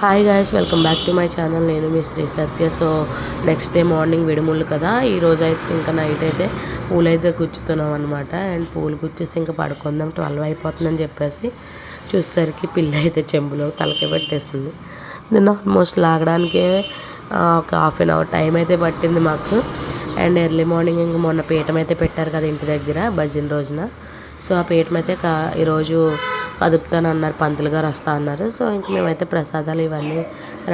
Hi guys welcome back to my channel నేను మీ Sri Satya. So next day morning విడుములు కదా. ఈ రోజు అయితే ఇంకా నైట్ అయితే పూలు అయితే గుచ్చుతున్నాం అనమాట అండ్ పూలు గుచ్చేసి ఇంకా పడుకుందాం. ట్వెల్వ్ అయిపోతుందని చెప్పేసి చూసేసరికి పిల్ల అయితే చెంబులో తలకి పెట్టేస్తుంది నిన్న ఆల్మోస్ట్ లాగడానికే ఒక హాఫ్ అన్ అవర్ టైం అయితే పట్టింది మాకు. అండ్ ఎర్లీ మార్నింగ్ ఇంకా మొన్న పీఠం అయితే పెట్టారు కదా ఇంటి దగ్గర భజన రోజున. సో ఆ పీఠం అయితే కా ఈరోజు కదుపుతాను అన్నారు పంతులు గారు వస్తా అన్నారు. సో ఇంక మేమైతే ప్రసాదాలు ఇవన్నీ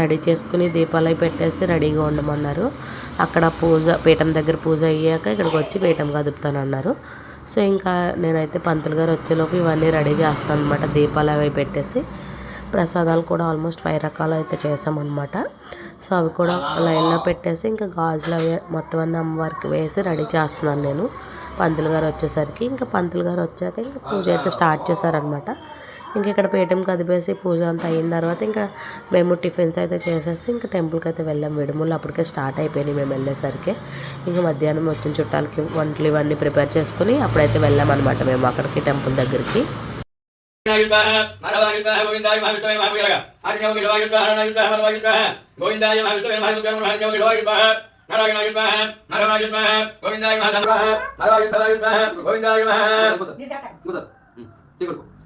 రెడీ చేసుకుని దీపాలు అవి పెట్టేసి రెడీగా ఉండమన్నారు. అక్కడ పూజ పీఠం దగ్గర పూజ అయ్యాక ఇక్కడికి వచ్చి పీఠం కదుపుతాను అన్నారు సో ఇంకా నేనైతే పంతులు గారు వచ్చేలోపు ఇవన్నీ రెడీ చేస్తాను అనమాట దీపాలు అవి పెట్టేసి ప్రసాదాలు కూడా ఆల్మోస్ట్ ఫైవ్ రకాలు అయితే చేసామన్నమాట సో అవి కూడా లైన్లో పెట్టేసి ఇంకా గాజులు అవి మొత్తం అన్ని అమ్మవారికి వేసి రెడీ చేస్తున్నాను నేను. పంతులు గారు వచ్చేసరికి ఇంకా పంతులు గారు వచ్చాక ఇంకా పూజ అయితే స్టార్ట్ చేశారనమాట ఇంక ఇక్కడ పేటెం కదిపేసి పూజ అంతా అయిన తర్వాత ఇంకా మేము టిఫిన్స్ అయితే చేసేసి ఇంకా టెంపుల్కి అయితే వెళ్ళాం విడుములు అప్పటికే స్టార్ట్ అయిపోయినాయి మేము వెళ్ళేసరికి ఇంకా మధ్యాహ్నం వచ్చిన చుట్టాలకి వంటలు ఇవన్నీ ప్రిపేర్ చేసుకుని అప్పుడైతే వెళ్ళాం అనమాట మేము అక్కడికి టెంపుల్ దగ్గరికి గోవిందాయ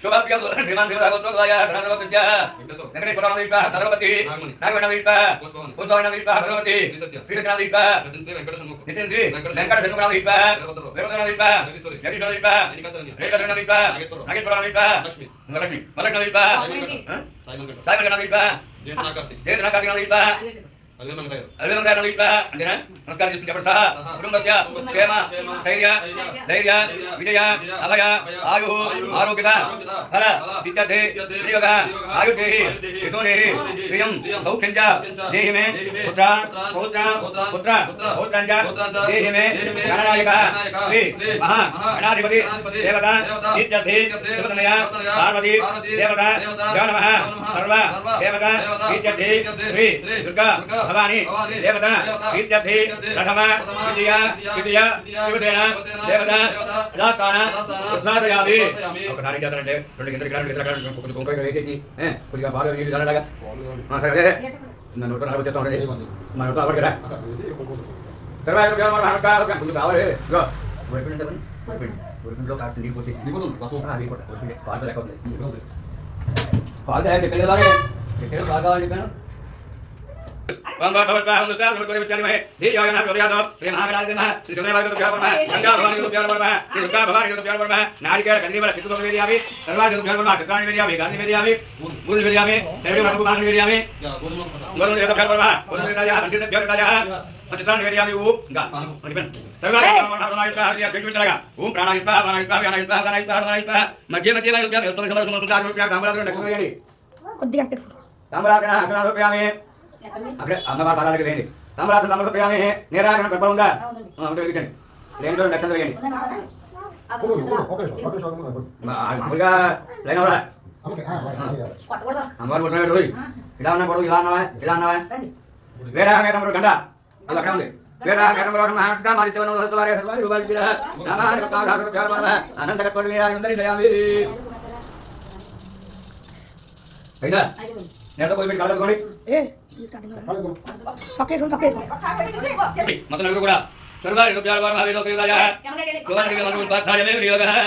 యోగా కనుకొన్నాగా వంద వంద హుకుంద హుకుంద హుకుంద హుకుంద హుకుంద హుకుంద మహారాజు దండ పెట్టుకోవాలి బిడ్డ చేయాలి హరి వరేణ బిడ్డ శుభాభ్యం శ్రీమాన్ శ్రీ సరస్వతి నాగవేణ దీప ఉద్భవన దీప సరస్వతి శ్రీ సత్యనాథ దీప अभिनन्दनं गीत्वा अग्रिम नमस्कारः जपसः कुटुम्बस्य क्षेम स्थैर्य धैर्य विजय अभय आयुः आरोग्यता फल सिद्ध्यर्थे श्रीयोगः आयुर्देहि यशोदेहि श्रियं सौख्यं च देहि मे पुत्र पौत्र पुत्र पौत्रं च देहि मे गणनायकः श्री महा गणाधिपति देवता सिद्ध्यर्थे शिवतनया पार्वती देवता देव नमः सर्व देवता सिद्ध्यर्थे श्री दुर्गा పుత్ర పౌత్ర పుత్ర పౌత్రం చ దేహి మే గణనాయక శ్రీ మహా గణాధిపతి దేవత సిద్ధ్యర్థే శివతనయ పార్వతి దేవత దేవ నమః సర్వ దేవత సిద్ధ్యర్థే శ్రీ దుర్గా భవాని దేవత విద్యర్థి ప్రథమ ద్వితీయ ద్వితీయ శివసేన దేవత రాస్తాన ఉద్ఘాటయామి ఒకసారి చేస్తానంటే రెండు కింద ఇక్కడ రెండు ఇక్కడ కొద్ది కుంకుమ వేసేసి ఏ, కొద్దిగా బాగా నీళ్ళు దానిలాగా ఆ, సరే నన్ను నోట్లో నలభై చేస్తా ఉండండి మన నోట్లో ओम भव भवत्वा हम दुष्टा दुष्ट परिविचारि महे धी योगना प्रयादव श्री महागणाधि नमः श्री सुंदर भागवत प्यार परमा गंगा भवानी को प्यार परमा श्री दुर्गा भवानी को प्यार परमा नारिकेल कंदी पर चित्त को वेदी आवे सर्वा जो प्यार परमा कटाणी वेदी आवे गांधी वेदी आवे गुरु वेदी आवे देवी भगवान को बांधी वेदी आवे गुरु वेदी प्यार परमा गुरु वेदी आवे पंडित प्यार का आवे पंडितान वेदी आवे ऊ गा पंडित सर्वा जो मनोरंजन का हरिया पेट में लगा ओम प्राणायिपा प्राणायिपा प्राणायिपा प्राणायिपा प्राणायिपा मध्य मध्य में प्यार उत्तर समर समर का प्यार गामरा रे नखरे यानी कुद्दी अंकित गामरा का हकना रुपया में। అక్కడ అమ్మవారి పాదాలకు వేయండి. సామ్రాజ్యం నమ్మకం ప్రియామే నేరాగన గర్భం ఉందా? ఉంటే వెలిగించండి లేని చోట దర్శనం వేయండి. మామూలుగా లైన్ అవరా అమ్మవారు కొట్టిన ఇలా ఉన్న కొడుకు ఇలా అన్నావా ఇలా అన్నావా వేరే మేడం గంట అది అక్కడ ఉంది. पक्के सुन पक्के सुन मतलब रुको कुरा सर्वाणि रुपया बार भावे लोके राजा है गोवन के मधुर बात धारे में योग है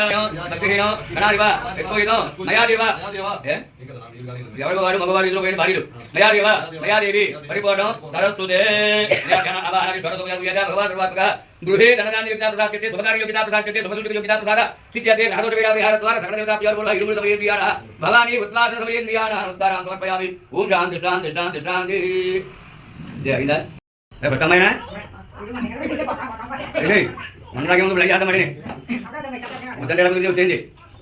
भक्ति हीनो करा रिवा एको हीनो नया रिवा है यावे को बारे भगवान लोग भारी लो नया रिवा नया देवी परिपूर्ण तरस्तु दे नया ज्ञान आवा हरि घर तो भगवान रुवा का గృహే ధనదాన్ని యోగితా ప్రసాద్ చేస్తే శుభకార్య యోగితా ప్రసాద్ చేస్తే శుభదుడికి యోగితా ప్రసాద సిద్ధ్యతే రాజోట వేడా విహార ద్వారా సకల దేవతా ప్రియాలు బోల ఇరువురు సమయం ప్రియాణ భవాని ఉత్వాస సమయం ప్రియాణ నమస్కారం సమర్పయామి. ఓం శాంతి శాంతి శాంతి శాంతి. ఇదే అయిందా పెద్దమ్మైనా ఏయ్, మనలాగే ముందు బిళ్ళ చేద్దాం మరి వద్దంటే ఎలా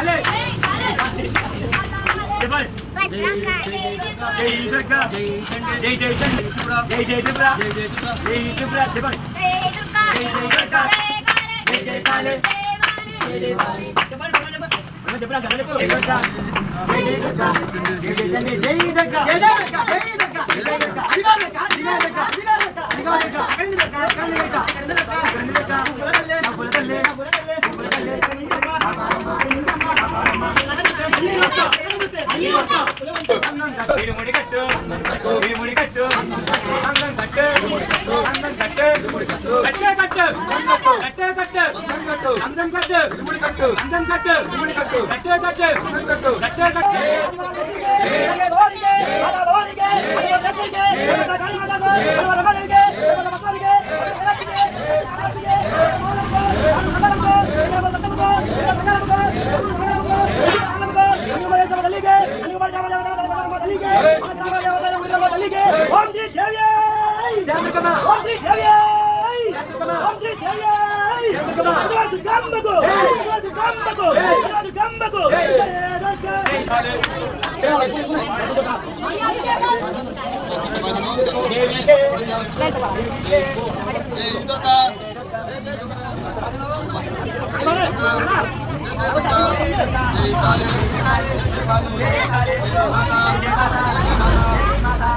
వచ్చేయండి జై నీళ్ళ జై ఇది జై ఇల్లు జై సో జై ఇల్లు, జై పైకి, జై సర్వాణి జై మహిమా జై యామే జై యోగా జై హిమాన జై యామే జై సంసార జై యోగ జై పట్టుని జై పెట్టుకుని జై పెట్టుకుని జై చేసుకోండి జై భగవాన్ జై భగవాన్ ఇరుముడి కట్టు కట్టే కట్టు కట్టే కట్టు అందం కట్టు అందం కట్టు కట్టే కట్టు కట్టే కట్టు ఇరుముడి కట్టు ఇరుముడి కట్టు ఇరుముడి కట్టు అందం కట్టు ఇరుముడి కట్టు అందం కట్టు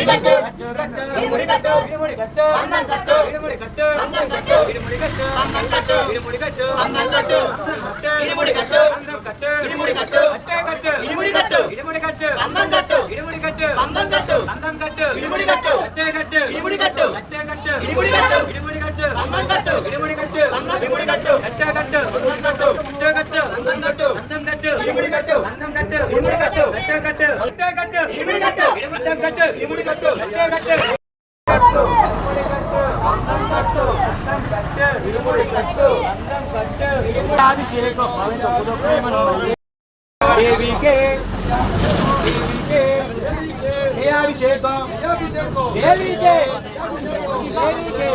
ఇరుముడి కట్టు అందం కట్టు ఇరుముడి కట్టు అందం కట్టు ఇరుముడి కట్టు అందం కట్టు ఇరుముడి కట్టు కట్టే కట్టు ఇరుముడి కట్టు ఇరుముడి కట్టు అందం కట్టు ఇరుముడి కట్టు అందం కట్టు అందం కట్టు ఇరుముడి కట్టు కట్టే కట్టు ఇరుముడి కట్టు కట్టే కట్టు ఇరుముడి కట్టు ఇరుముడి కట్టు అందం కట్టు ఇరుముడి కట్టు అందం ఇరుముడి కట్టు కట్టే కట్టు అందం కట్టు కట్టే కట్టు అందం కట్టు అందం కట్టు ఇరుముడి కట్టు అందం కట్టు ఇరుముడి కట్టు కట్టే కట్టు కట్టే కట్టు ఇరుముడి కట్టు అందం కట్టు ఇరుముడి కట్టు కట్టే కట్టు. అభిషేకం దేవికే దేవికే హే అభిషేకం? దేవికే దేవికే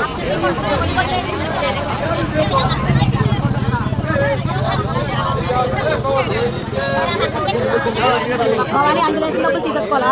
భవాని అందులో వేసిన డబ్బులు తీసేసుకోవాలా?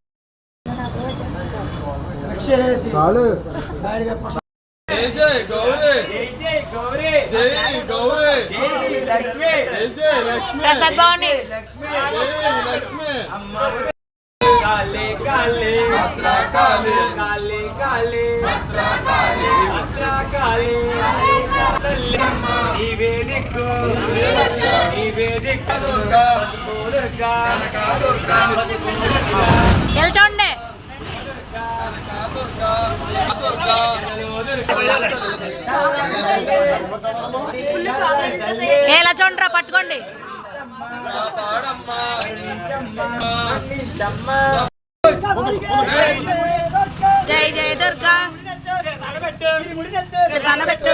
చెప్పా ప్రాతకాలం జై జై గౌరీ. జై జై గౌరీ. జై గౌరీ. జై లక్ష్మి. జై జై లక్ష్మి. ప్రసాద్ భవాని. లక్ష్మి. జై లక్ష్మి. అమ్మ కాలే కాలే. భద్రకాళి కాలే. కాలే భద్రకాళి తల్లి నీవే దిక్కు నీవే దిక్కు దుర్గా దుర్గా దుర్గా నిల్చోండి దుర్గా. ఏ ఇలా చూడరా పట్టుకోండి. జై జై దుర్గా. సన్నబెట్టు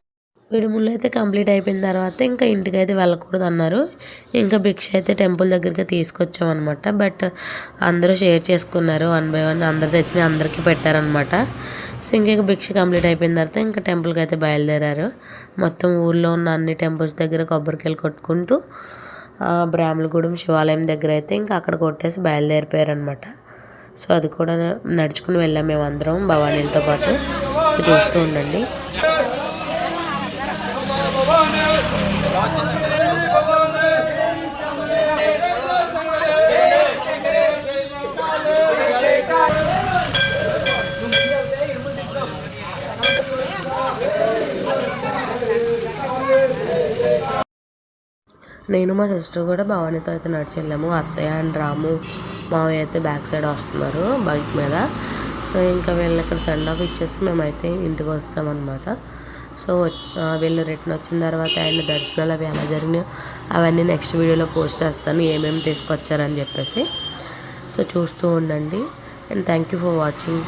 విడుములు అయితే కంప్లీట్ అయిపోయిన తర్వాత ఇంకా ఇంటికి అయితే వెళ్ళకూడదు అన్నారు ఇంకా భిక్ష అయితే టెంపుల్ దగ్గరికి తీసుకొచ్చామన్నమాట. బట్ అందరూ షేర్ చేసుకున్నారు. వన్ బై వన్ అందరు తెచ్చిన అందరికీ పెట్టారనమాట సో ఇంకా భిక్ష కంప్లీట్ అయిపోయిన తర్వాత ఇంకా టెంపుల్కి అయితే బయలుదేరారు. మొత్తం ఊళ్ళో ఉన్న అన్ని టెంపుల్స్ దగ్గర కొబ్బరికాయలు కొట్టుకుంటూ బ్రాహ్మణగూడెం శివాలయం దగ్గర అయితే ఇంకా అక్కడ కొట్టేసి బయలుదేరిపోయారనమాట సో అది కూడా నడుచుకుని వెళ్ళాం మేము అందరం భవానీలతో పాటు. సో చూస్తూ ఉండండి. నేను మా సిస్టర్ కూడా భవానీతో అయితే నడిచి వెళ్ళాము. అత్తయ్య అండ్ రాము మావయ్య అయితే బ్యాక్ సైడ్ వస్తున్నారు బైక్ మీద. సో ఇంకా వీళ్ళని ఇక్కడ సెండ్ ఆఫ్ ఇచ్చేసి మేమైతే ఇంటికి వస్తామన్నమాట. సో వీళ్ళు రిటర్న్ వచ్చిన తర్వాత అండ్ దర్శనాలు అవి ఎలా జరిగినాయి అవన్నీ నెక్స్ట్ వీడియోలో పోస్ట్ చేస్తాను ఏమేమి తీసుకొచ్చారని చెప్పేసి. సో చూస్తూ ఉండండి. And thank you for watching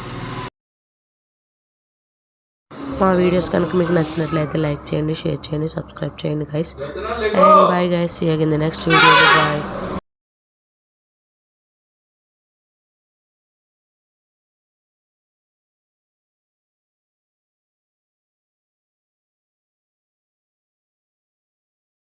మా వీడియోస్ కనుక మీకు నచ్చినట్లయితే లైక్ చేయండి షేర్ చేయండి సబ్స్క్రైబ్ చేయండి guys and bye guys see again the next video bye